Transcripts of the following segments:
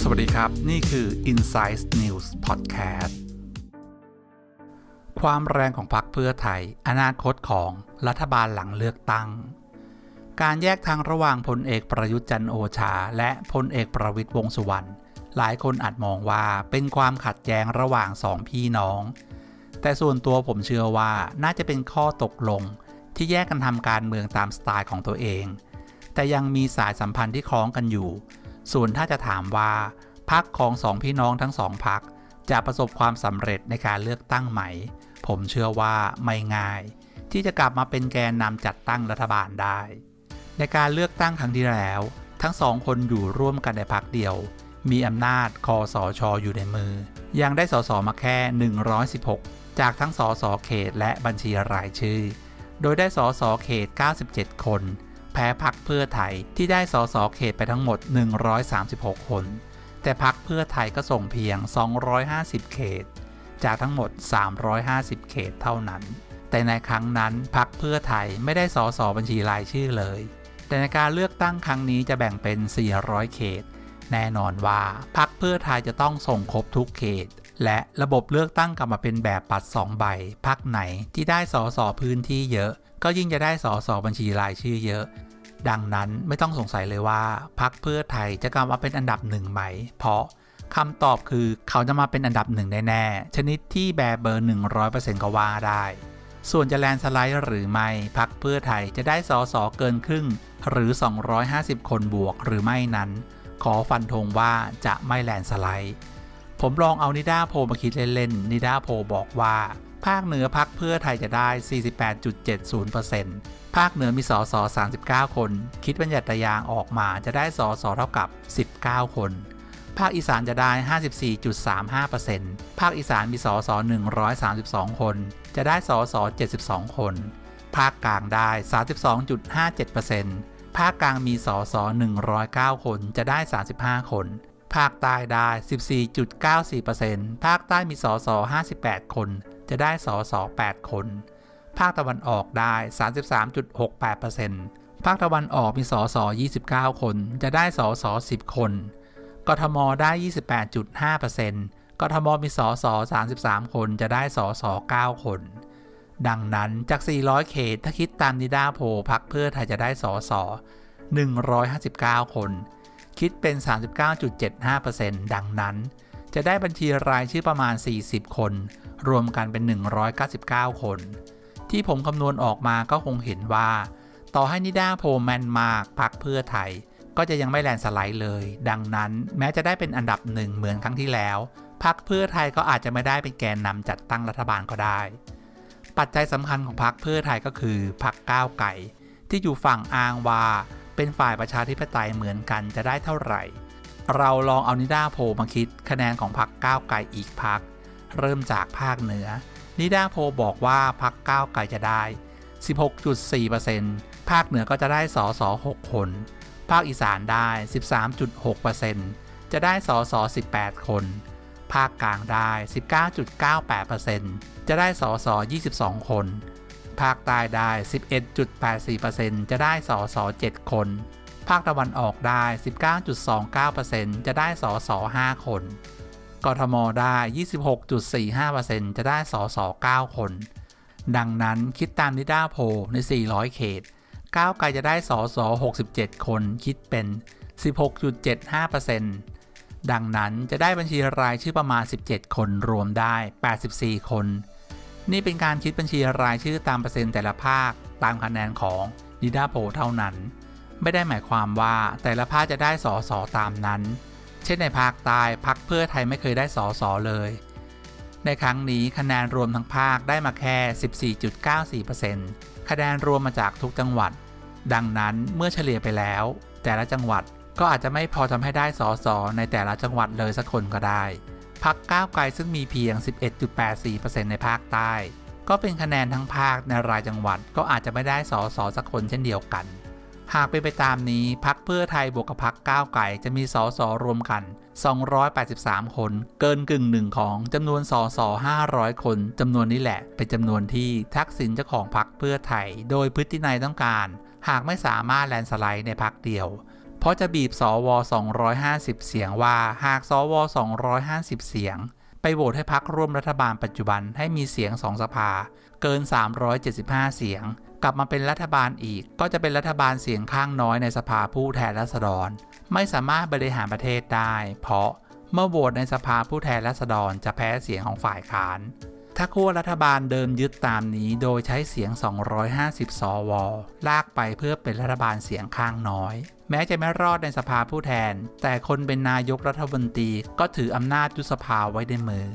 สวัสดีครับ นี่คือ Insight News Podcast ความแรงของพรรคเพื่อไทย อนาคตของรัฐบาลหลังเลือกตั้ง การแยกทางระหว่างพลเอกประยุทธ์จันโอชา และพลเอกประวิตยวงสุวรรณหลายคนอาจมองว่าเป็นความขัดแย้งระหว่างสองพี่น้อง แต่ส่วนตัวผมเชื่อว่าน่าจะเป็นข้อตกลง ที่แยกกันทำการเมืองตามสไตล์ของตัวเอง แต่ยังมีสายสัมพันธ์ที่คล้องกันอยู่ ส่วนถ้าจะถามว่าพักของสองพี่น้องทั้งสองพักจะประสบความสำเร็จในการเลือกตั้งไหม ผมเชื่อว่าไม่ง่าย ที่จะกลับมาเป็นแกนนำจัดตั้งรัฐบาลได้ ในการเลือกตั้งครั้งที่แล้ว ทั้งสองคนอยู่ร่วมกันในพักเดียว มีอำนาจคอสอชออยู่ในมือ ยังได้สสมาแค่ 116 จากทั้งสสเขตและบัญชีรายชื่อ โดยได้สสเขต 97 คน แพ้พักเพื่อไทยที่ได้สสเขตไปทั้งหมด 136 คน แต่พักเพื่อไทยก็ส่งเพียง 250 เขต จากทั้งหมด 350 เขตเท่านั้น แต่ในครั้งนั้นพักเพื่อไทยไม่ได้สสบัญชีรายชื่อเลย แต่ในการเลือกตั้งครั้งนี้จะแบ่งเป็น 400 เขต แน่นอนว่าพักเพื่อไทยจะต้องส่งครบทุกเขต และระบบเลือกตั้งกลับมาเป็นแบบปัด 2 ใบพักไหนที่ได้สสพื้นที่เยอะ ก็ยิ่งจะได้สสบัญชีรายชื่อเยอะ ดังนั้นไม่ต้องสงสัยเลยว่าพักเพื่อไทยจะกลับมาเป็นอันดับหนึ่งไหม เพราะคำตอบคือเขาจะมาเป็นอันดับหนึ่งแน่ๆชนิดที่แบร์เบอร์ 100%ก็ว่าได้ ส่วนจะแลนสไลด์หรือไม่พักเพื่อไทยจะได้สอสอเกินครึ่ง หรือ 250 คนบวกหรือไม่นั้น ขอฟันธงว่าจะไม่แลนสไลด์ ผมลองเอานิด้าโพมาคิดเล่นๆนิด้าโพบอกว่า ภาคเหนือพักเพื่อไทยจะได้ 48.70%ภาคเหนือมีสอสอ39 คน คิดบัญญัติยางออกมาจะได้สอสอเท่ากับ 19 คน ภาคอีสานจะได้ 54.35%ภาคอีสานมีสอสอ132 คน จะได้สอสอ72 คน ภาคกลางได้ 32.57%ภาคกลางมีสอสอ109 คนจะได้ 35 คน ภาคใต้ได้ 14.94%ภาคใต้มีสส58 คน จะได้สส8คน ภาคตะวันออกได้ 33.68%ภาคตะวันออกมีสส29 คน จะได้สส10 คน กทมได้ 28.5%กทมมีสส33 คน จะได้สส9คน ดังนั้นจาก 400 เขตถ้าคิดตามนิดาโพลพักเพื่อไทยจะได้สส159 คน คิดเป็น 39.75%ดังนั้น จะได้บัญชีรายชื่อประมาณ 40 คน รวมกันเป็น 199 คน ที่ผมคำนวณออกมาก็คงเห็นว่า ต่อให้นิด้าโพแมนมากพักเพื่อไทย ก็จะยังไม่แลนสไลด์เลย ดังนั้นแม้จะได้เป็นอันดับหนึ่งเหมือนครั้งที่แล้วพักเพื่อไทยก็อาจจะไม่ได้เป็นแกนนำจัดตั้งรัฐบาลก็ได้ ปัจจัยสำคัญของพักเพื่อไทยก็คือพักก้าวไก่ ที่อยู่ฝั่งอ้างว่า เป็นฝ่ายประชาธิปไตยเหมือนกันจะได้เท่าไหร่ เราลองเอานิด้าโพมาคิดคะแนนของพักก้าวไก่อีกพักเริ่มจากภาคเหนือ นิด้าโพบอกว่าพักก้าวไก่จะได้ 16.4%ภาคเหนือก็จะได้สอสอ6คน ภาคอีสานได้ 13.6%จะได้สอสอ18 คน ภาคกลางได้ 19.98%จะได้สอสอ22 คน ภาคใต้ได้ 11.84%จะได้สอสอ7คน ภาคตะวันออกได้ 19.29%จะได้สอสอ5คน กทมได้ 26.45%จะได้สอสอ9คน ดังนั้นคิดตามนิด้าโพใน 400 เขต ก้าวไกลจะได้สอสอ67 คนคิดเป็น 16.75%ดังนั้นจะได้บัญชีรายชื่อประมาณ 17 คนรวมได้ 84 คน นี่เป็นการคิดบัญชีรายชื่อตามเปอร์เซ็นต์แต่ละภาค ตามคะแนนของนิดาโพเท่านั้น ไม่ได้หมายความว่าแต่ละภาคจะได้สอสอตามนั้น เช่นในภาคใต้พักเพื่อไทยไม่เคยได้สอสอเลย ในครั้งนี้คะแนนรวมทั้งภาคได้มาแค่ 14.94%คะแนนรวมมาจากทุกจังหวัด ดังนั้นเมื่อเฉลี่ยไปแล้ว แต่ละจังหวัดก็อาจจะไม่พอทำให้ได้สอสอในแต่ละจังหวัดเลยสักคนก็ได้ พักก้าวไกลซึ่งมีเพียง 11.84%ในภาคใต้ ก็เป็นคะแนนทั้งภาคในรายจังหวัดก็อาจจะไม่ได้สอสอสักคนเช่นเดียวกัน หากเป็นไปตามนี้พักเพื่อไทยบวกกับพักก้าวไกลจะมีสอสอรวมกัน 283 คน เกินกึ่งหนึ่งของจำนวนสอสอ500 คนจำนวนนี้แหละ เป็นจำนวนที่ทักษิณเจ้าของพักเพื่อไทย โดยพฤตินัยต้องการ หากไม่สามารถแลนสไลด์ในพักเดียว เพราะจะบีบสว250 เสียงว่าหากสว250 เสียง ไปโหวตให้พักร่วมรัฐบาลปัจจุบันให้มีเสียงสองสภา เกิน 375 เสียง กลับมาเป็นรัฐบาลอีก ก็จะเป็นรัฐบาลเสียงข้างน้อยในสภาผู้แทนราษฎร ไม่สามารถบริหารประเทศได้ เพราะเมื่อโหวตในสภาผู้แทนราษฎรจะแพ้เสียงของฝ่ายค้าน ถ้าขั้วรัฐบาลเดิมยึดตามนี้โดยใช้เสียง 250 สว ลากไปเพื่อเป็นรัฐบาลเสียงข้างน้อย แม้จะไม่รอดในสภาผู้แทน แต่คนเป็นนายกรัฐมนตรีก็ถืออำนาจยุบสภาไว้ในมือ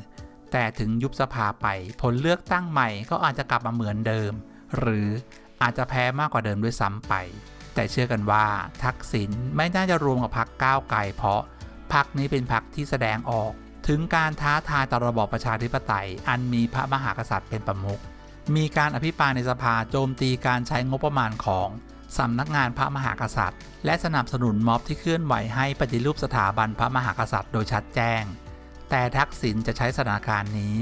แต่ถึงยุบสภาไป ผลเลือกตั้งใหม่ก็อาจจะกลับมาเหมือนเดิม หรืออาจจะแพ้มากกว่าเดิมด้วยซ้ำไป แต่เชื่อกันว่า ทักษิณไม่น่าจะรวมกับพรรคก้าวไกลเพราะพรรคนี้เป็นพรรคที่แสดงออก ถึงการท้าทายต่อระบอบประชาธิปไตย อันมีพระมหากษัตริย์เป็นประมุขมีการอภิปรายในสภาโจมตีการใช้งบประมาณของ สำนักงานพระมหากษัตริย์ และสนับสนุนม็อบที่เคลื่อนไหวให้ปฏิรูปสถาบันพระมหากษัตริย์โดยชัดแจ้ง แต่ทักษิณจะใช้สถานการณ์นี้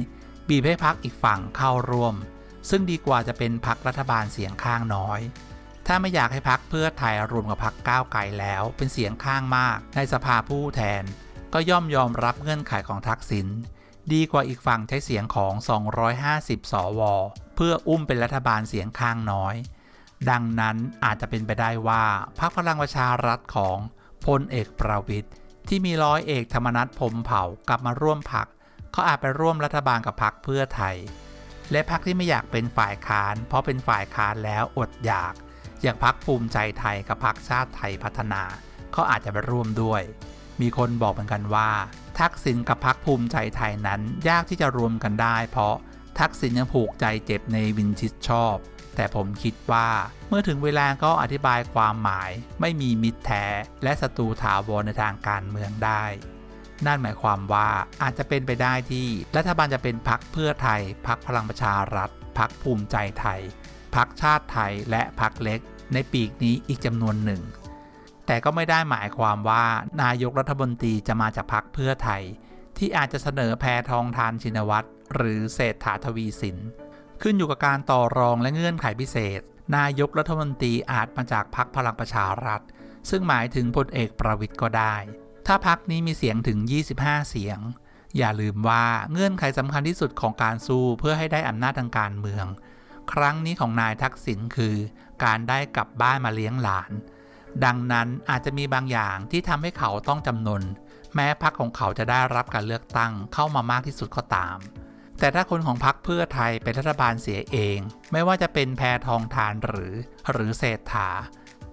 บีบให้พักอีกฝั่งเข้าร่วม ซึ่งดีกว่าจะเป็นพักรัฐบาลเสียงข้างน้อย ถ้าไม่อยากให้พักเพื่อไทยรวมกับพักก้าวไกลแล้ว เป็นเสียงข้างมากในสภาผู้แทน ก็ย่อมยอมรับเงื่อนไขของทักษิณดีกว่าอีกฝั่งใช้เสียงของ 250 สว เพื่ออุ้มเป็นรัฐบาลเสียงข้างน้อย ดังนั้นอาจจะเป็นไปได้ว่าพรรคพลังประชารัฐของพลเอกประวิทย์ที่มีร้อยเอกธรรมนัฐพรมเผ่ากลับมาร่วมพักเขาอาจไปร่วมรัฐบาลกับพรรคเพื่อไทย และพรรคที่ไม่อยากเป็นฝ่ายค้าน เพราะเป็นฝ่ายค้านแล้วอดอยาก อย่างพรรคภูมิใจไทยกับพรรคชาติไทยพัฒนาเขาอาจจะไปร่วมด้วย มีคนบอกเหมือนกันว่า ทักษิณกับพรรคภูมิใจไทยนั้นยากที่จะรวมกันได้ เพราะทักษิณยังผูกใจเจ็บในวินชิดชอบ แต่ผมคิดว่าเมื่อถึงเวลาก็อธิบายความหมาย ไม่มีมิตรแท้และศัตรูถาวรในทางการเมืองได้ นั่นหมายความว่าอาจจะเป็นไปได้ที่รัฐบาลจะเป็นพรรคเพื่อไทยพรรคพลังประชารัฐพรรคภูมิใจไทยพรรคชาติไทยและพรรคเล็ก ในปีกนี้อีกจำนวนหนึ่ง แต่ก็ไม่ได้หมายความว่านายกรัฐมนตรีจะมาจากพรรคเพื่อไทย ที่อาจจะเสนอแพทองทานชินวัตรหรือเศรษฐาทวีสิน ขึ้นอยู่กับการต่อรองและเงื่อนไขพิเศษ นายกรัฐมนตรีอาจมาจากพรรคพลังประชารัฐ ซึ่งหมายถึงพลเอกประวิทย์ก็ได้ ถ้าพรรคนี้มีเสียงถึง 25 เสียง อย่าลืมว่าเงื่อนไขสำคัญที่สุดของการสู้เพื่อให้ได้อำนาจทางการเมือง ครั้งนี้ของนายทักษิณคือ การได้กลับบ้านมาเลี้ยงหลาน ดังนั้นอาจจะมีบางอย่างที่ทำให้เขาต้องจำนนแม้พรรคของเขาจะได้รับการเลือกตั้งเข้ามามากที่สุดก็ตาม แต่ถ้าคนของพรรคเพื่อไทยเป็นรัฐบาลเสียเอง ไม่ว่าจะเป็นแพทองทานหรือ หรือเศรษฐา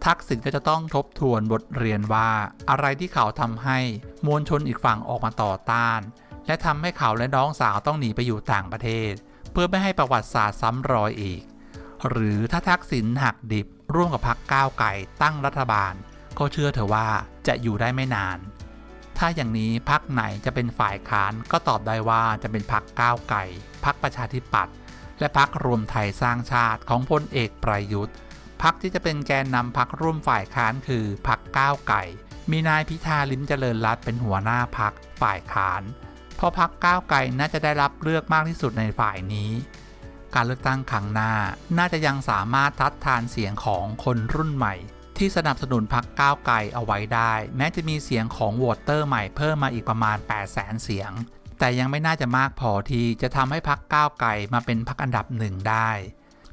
ทักษิณก็จะต้องทบทวนบทเรียนว่า อะไรที่เขาทำให้มวลชนอีกฝั่งออกมาต่อต้าน และทำให้เขาและน้องสาวต้องหนีไปอยู่ต่างประเทศ เพื่อไม่ให้ประวัติศาสตร์ซ้ำรอยอีก หรือถ้าทักษิณหักดิบร่วมกับพรรคก้าวไก่ตั้งรัฐบาล ก็เชื่อเถอะว่าจะอยู่ได้ไม่นาน ถ้าอย่างนี้พรรคไหนจะเป็นฝ่ายค้านก็ตอบได้ว่าจะเป็นพรรคก้าวไก่พรรคประชาธิปัตย์และพรรครวมไทยสร้างชาติของพลเอกประยุทธ์พรรคที่จะเป็นแกนนำพรรคร่วมฝ่ายค้านคือพรรคก้าวไก่ มีนายพิธาลิ้มเจริญรัตเป็นหัวหน้าพรรคฝ่ายค้านเพราะพรรคก้าวไก่น่าจะได้รับเลือกมากที่สุดในฝ่ายนี้ การเลือกตั้งครั้งหน้าน่าจะยังสามารถทัดทานเสียงของคนรุ่นใหม่ ที่สนับสนุนพรรคก้าวไกลเอาไว้ได้ แม้จะมีเสียงของโหวตเตอร์ใหม่เพิ่มมาอีกประมาณ 8 0 0แสนเสียง แต่ยังไม่น่าจะมากพอที่จะทำให้พรรคก้าวไกลมาเป็นพรรคอันดับหนึ่งได้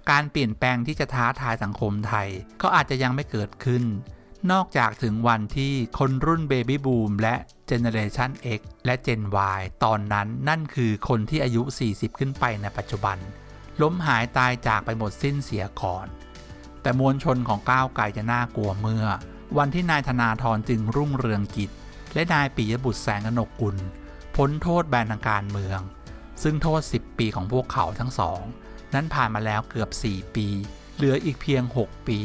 การเปลี่ยนแปลงที่จะท้าทายสังคมไทย ก็อาจจะยังไม่เกิดขึ้น นอกจากถึงวันที่คนรุ่นเบบี้บูมและ Generation X และ Gen Y ตอนนั้นนั่นคือคนที่อายุ 40 ขึ้นไปในปัจจุบัน ล้มหายตายจากไปหมดสิ้นเสียก่อน แต่มวลชนของก้าวไกลจะน่ากลัวเมื่อ วันที่นายธนาธรจึงรุ่งเรืองกิจ และนายปิยบุตรแสงกนกกุล พ้นโทษแบนทางการเมือง ซึ่งโทษ 10 ปีของพวกเขาทั้งสอง นั้นผ่านมาแล้วเกือบ 4 ปี เหลืออีกเพียง 6 ปี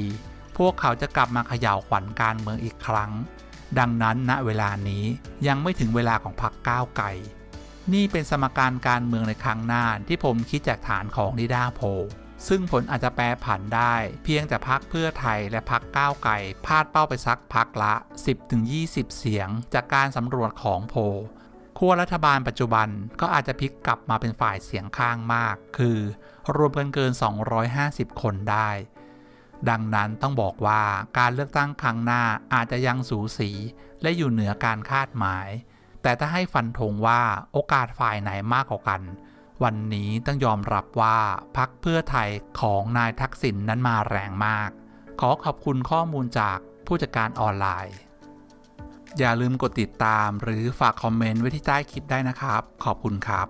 พวกเขาจะกลับมาเขย่าวขวัญการเมืองอีกครั้ง ดังนั้นณเวลานี้ยังไม่ถึงเวลาของพรรคก้าวไกลนี่เป็นสมการการเมืองในครั้งหน้าที่ผมคิดจากฐานของนิดาโพ ซึ่งผลอาจจะแปรผันได้ เพียงแต่พักเพื่อไทยและพักก้าวไกลพลาดเป้าไปสักพักละ 10-20 เสียง จากการสำรวจของโพลขั้วรัฐบาลปัจจุบันก็อาจจะพลิกกลับมาเป็นฝ่ายเสียงข้างมาก คือรวมกันเกิน 250 คนได้ ดังนั้นต้องบอกว่าการเลือกตั้งครั้งหน้าอาจจะยังสูสีและอยู่เหนือการคาดหมาย แต่ถ้าให้ฟันธงว่าโอกาสฝ่ายไหนมากกว่ากัน วันนี้ต้องยอมรับว่าพักเพื่อไทยของนายทักษิณนนั้นมาแรงมาก ขอขอบคุณข้อมูลจากผู้จัดการออนไลน์ อย่าลืมกดติดตามหรือฝากคอมเมนต์ไว้ที่ใต้คลิปได้นะครับ ขอบคุณครับ